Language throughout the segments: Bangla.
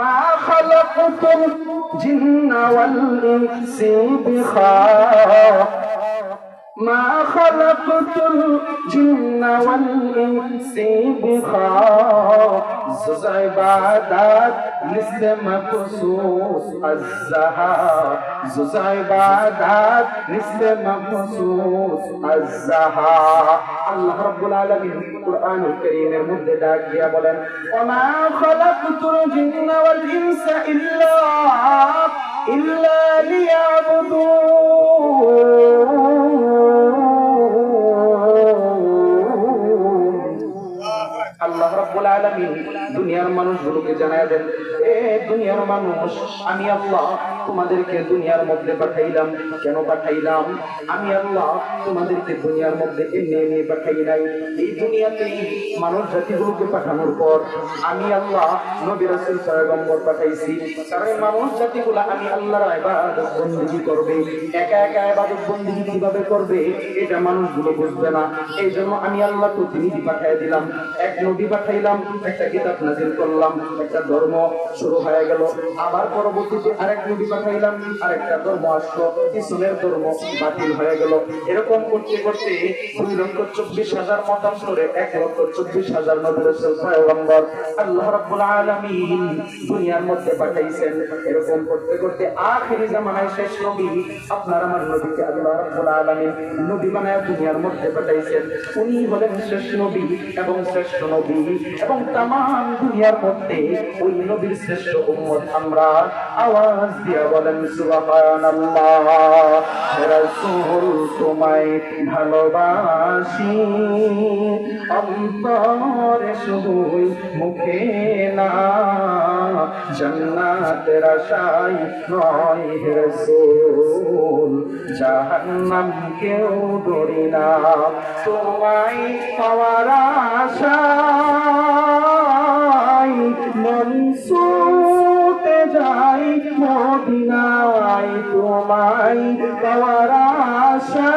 ما خلقت الجن والإنس بخاء ما خلقت الجن والإنس بخاص عبادات لسه مخصوص الزهار زوز عبادات لسه مخصوص الزهار الله رب العالمين القرآن الكريم المدد يا بلن وما خلقت الجن والإنس إلا إلا ليعبدون আল্লাহ রাব্বুল আলামিন দুনিয়ার মানুষগুলোকে জানায় দেন এ দুনিয়ার মানুষ আমি আল্লাহ তোমাদেরকে দুনিয়ার মধ্যে পাঠাইলাম। কেন পাঠাইলাম? আমি আল্লাহ তোমাদেরকে দুনিয়ার মধ্যে এনে এনে পাঠাই নাই। এই দুনিয়াতেই মানব জাতিগুলোকে পাঠানোর পর আমি আল্লাহ নবির সয়গম্বর পাঠাইছি। কারণ মানব জাতিগুলো আমি আল্লাহর আবাদত বندگی করবে। একা একা আবাদত বندگی কীভাবে করবে? এটা মানুষগুলো বুঝবে না। এই জন্য আমি আল্লাহ প্রতিনিধি পাঠাই দিলাম। এক নবী পাঠাইলাম, একটা কিতাব নাজিল করলাম, একটা ধর্ম শুরু হয়ে গেল। আবার পরবর্তীতে আরেক নবী পাঠাইলাম, আরেকটা ধর্ম আসলো, ইসলামের ধর্ম বাতিল হয়ে গেল। এরকম করতে করতে দুই লক্ষ চব্বিশ হাজার মতান্তরে এক লক্ষ চব্বিশ হাজার পয়গম্বর আল্লাহ রাব্বুল আলামিন দুনিয়ার মধ্যে পাঠাইছেন। এরকম করতে করতে জামানায় শেষ নবী আপনার আমার নবীকে আল্লাহ রাব্বুল আলামিন নবী দুনিয়ার মধ্যে পাঠাইছেন। উনি হলেন শেষ নবী এবং শ্রেষ্ঠ নবী এবং তাম দুনিয়ার মধ্যে ওই নবীর শ্রেষ্ঠ উম্মত আমরা। আওয়াজ দিয়া বলেন, সুবহানাল্লাহ, রাসূল তোমায় ভালোবাসি। অন্তরে শুধুই মুখে না, জান্নাতের আশায় নয় রাসূল জাহান্নাম কেউ ডরি না, তোমায় পাওয়ার আশায় মন ছুটে যাই মদিনায় তোমায় পাওয়ার আশায়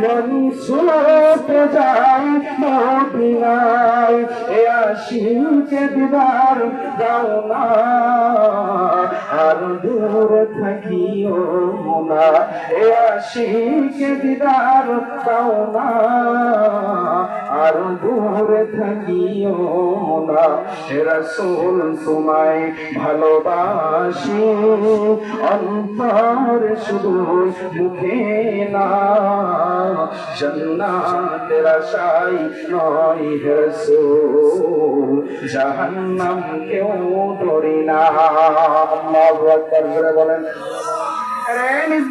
মন ছুটে যাই মদিনায়, এ আশিকে দিদার দাও না। আর দূর থাকিও না, এ আশিকে দিদার দাও না। দূরে থাকিও না রাসূল তোমায় ভালোবাসি। অন্তর শুধু মুখে না, জান্নাতের আশায় নয় রাসূল, জাহান্নাম কেউ ডরি না। আল্লাহু আকবার বলেন। রে নিজ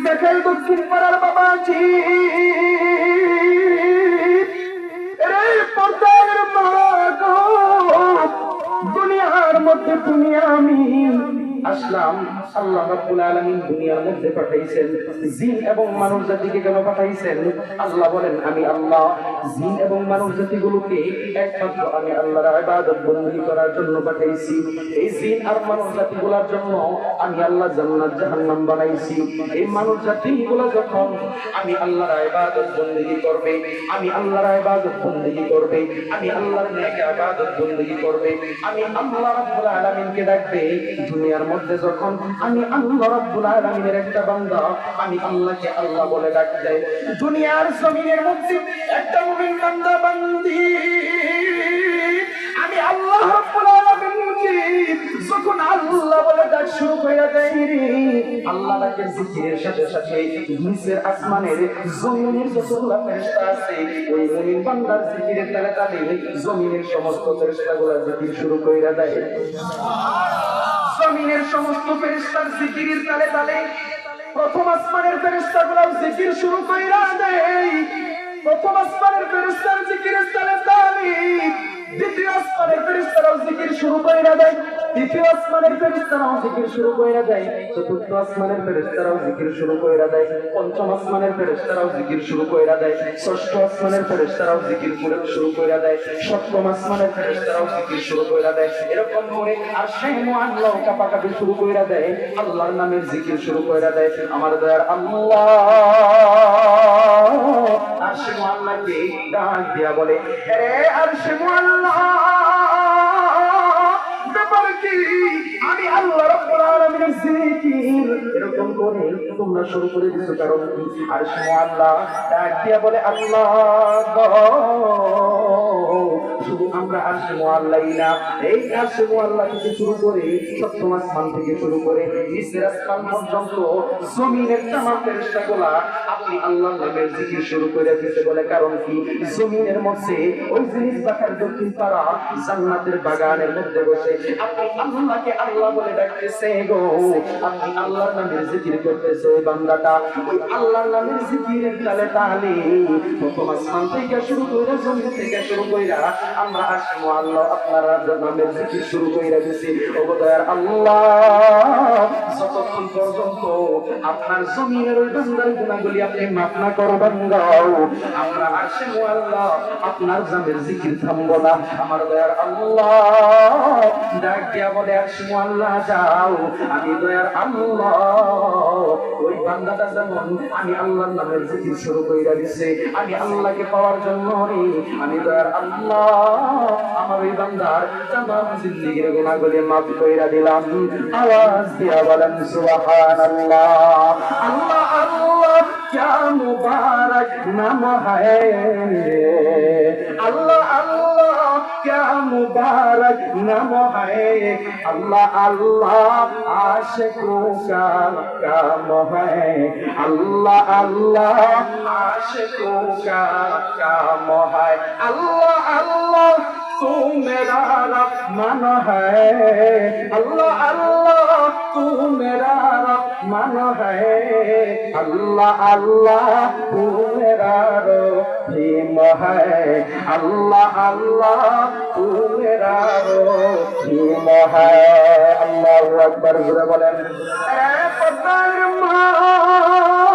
দক্ষিণ পাড়ার বাবাজি আসলাম, আল্লাহ রাব্বুল আলামিন দুনিয়ার মধ্যে পাঠাইছেন। জিন এবং মানব জাতিকে কেন পাঠাইছেন? আল্লাহ বলেন, আমি আল্লাহ। জিন এবং মানব জাতিগুলোকে একমাত্র আমি আল্লাহর ইবাদত বন্দী করার জন্য পাঠাইছি। এই জিন আর মানব জাতিগুলোর জন্য আমি আল্লাহ জান্নাত, জাহান্নাম বানাইছি। এই মানব জাতিগুলো যখন আমি আল্লাহর ইবাদত বন্দী করবে। আমি আল্লাহর ইবাদত বন্দী করবে। আমি আল্লাহর নেক ইবাদত বন্দী করবে। আমি আল্লাহ রাব্বুল আলামিনকে ডাকবে, দুনিয়ার মধ্যে যখন আমি আল্লাহ রাব্বুল আলামিনের একটা বান্দা, আমি আল্লাহকে আল্লাহ বলে ডাক দেয় দুনিয়ার জমিনের মধ্যে একটা মুমিন বান্দা বান্দি। আমি আল্লাহ রাব্বুল আলামিনকে যখন আল্লাহ বলে ডাক শুরু করে রে, আল্লাহ ডাকের জিকিরের সাথে সাথে নিচের আসমানের জমিনের যতগুলো ফেরেশতা আছে, ওই মুমিন বান্দার জিকিরের তালে তালে জমিনের সমস্ত ফেরেশতাগুলো জিকির শুরু করে দেয়। জমিনের সমস্ত ফেরিস্তার জিকিরির তালে তালে, প্রথম আসমানের ফেরেশতাগুলো জিকির শুরু কইরা দেয় প্রথম আসমানের ফেরিস্তার জিকিরের তালে তালে, দ্বিতীয় আসমানের ফেরিস্তারাও জিকির শুরু কইরা দেয়। তৃতীয় আসমানের ফেরেশতারাও জিকির শুরু কইরা দেয়, চতুর্থ আসমানের ফেরেশতারাও জিকির শুরু কইরা দেয়, পঞ্চম আসমানের ফেরেশতারাও জিকির শুরু কইরা দেয়, ষষ্ঠ আসমানের ফেরেশতারাও জিকির করে শুরু কইরা দেয়, সপ্তম আসমানের ফেরেশতারাও জিকির শুরু কইরা দেয়। এরকম করে আর সেই আল্লাহ কাপাকাপি শুরু কইরা দেয়, আল্লাহর নামের জিকির শুরু কইরা দেয়, আমার দয়ার আল্লাহ। আর সে আল্লাহকে ডাক দিয়া বলে হে আর সে আল্লাহ শুরু করে কারণ সপ্তম আসমান থেকে শুরু করে পর্যন্ত, জমিনের তামাম ফেরেস্তা আপনি আল্লাহ শুরু করে দিতে বলে। কারণ কি? জমিনের মধ্যে ওই জিনিস দেখার দক্ষিণ পাড়া জান্নাতের বাগানের মধ্যে বসে আপনি আল্লাহকে আল্লাহ বলে ডাকতেছে গো। আপনি আল্লাহর নামের জিকির করতেছে বান্দাটা। ওই আল্লাহর নামের জিকিরের তালে তালে প্রথম আসমান থেকে শুরু করে জমি থেকে শুরু কইরা আমরা আসব আল্লাহ আপনার নামের জিকির শুরু কইরা দিছি। ও দয়ার আল্লাহ আপনার জমিনের ওই বান্দার গুণাগুলি আপনি মাফ না করবেন গাও। আমরা আসব আল্লাহ, আপনার জামের জিকির থামবো না। আমার দয়ার আল্লাহ, ডাক দিয়া বলে আসব আল্লাহ, যাও। আমি দয়ার আল্লাহ, ওই বান্দাটা যেমন আমি আল্লাহর নামের জিকির শুরু কইরা দিছে, আমি আল্লাহকে পাওয়ার জন্য আমি দয়ার আল্লাহ, আমার ওই বান্দার তামাম জিন্দেগির গুনাহগুলি মাফ কইরা দিলাম। আওয়াজ দিয়া বলেন, সুবহানাল্লাহ। अल्लाह अल्लाह क्या मुबारक नाम है अल्लाह अल्लाह क्या मुबारक नाम है अल्लाह अल्लाह आशिकों का काम है अल्लाह अल्लाह आशिकों का काम है अल्लाह अल्लाह तू मेरा मान है अल्लाह अल्लाह तू मेरा मान है अल्लाह अल्लाह तू मेरा भीम है अल्लाह अल्लाह तू मेरा भीम है अल्लाह अकबर बोलें पदर माँ